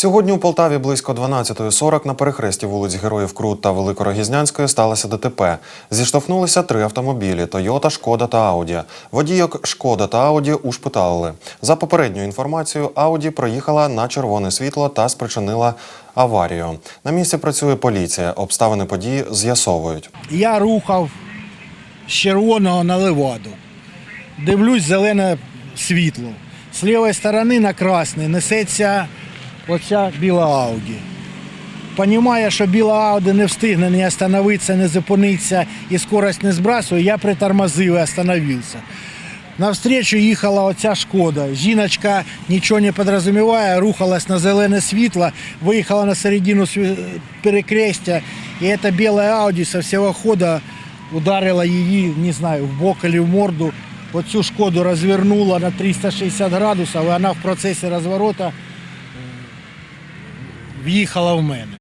Сьогодні у Полтаві близько 12.40 на перехресті вулиць Героїв Крут та Великорогізнянської сталося ДТП. Зіштовхнулися три автомобілі: Тойота, Шкода та Ауді. Водійок Шкода та Ауді ушпиталили. За попередньою інформацією, Ауді проїхала на червоне світло та спричинила аварію. На місці працює поліція. Обставини події з'ясовують. Я рухав з червоного на леваду. Дивлюсь зелене світло. З лівої сторони на красний несеться оця біла Ауді. Понімає, що біла Ауді не встигне ні остановитися, не зупинитися і скорость не збрасує, я притормозив і остановився. Навстречу їхала оця шкода. Жіночка нічого не підрозуміває, рухалась на зелене світло, виїхала на середину перекрестя, і ця біла Ауді со всього хода ударила її, не знаю, в бок или в морду. Оцю шкоду розвернула на 360 градусів, і вона в процесі розворота е, в'їхала в мене.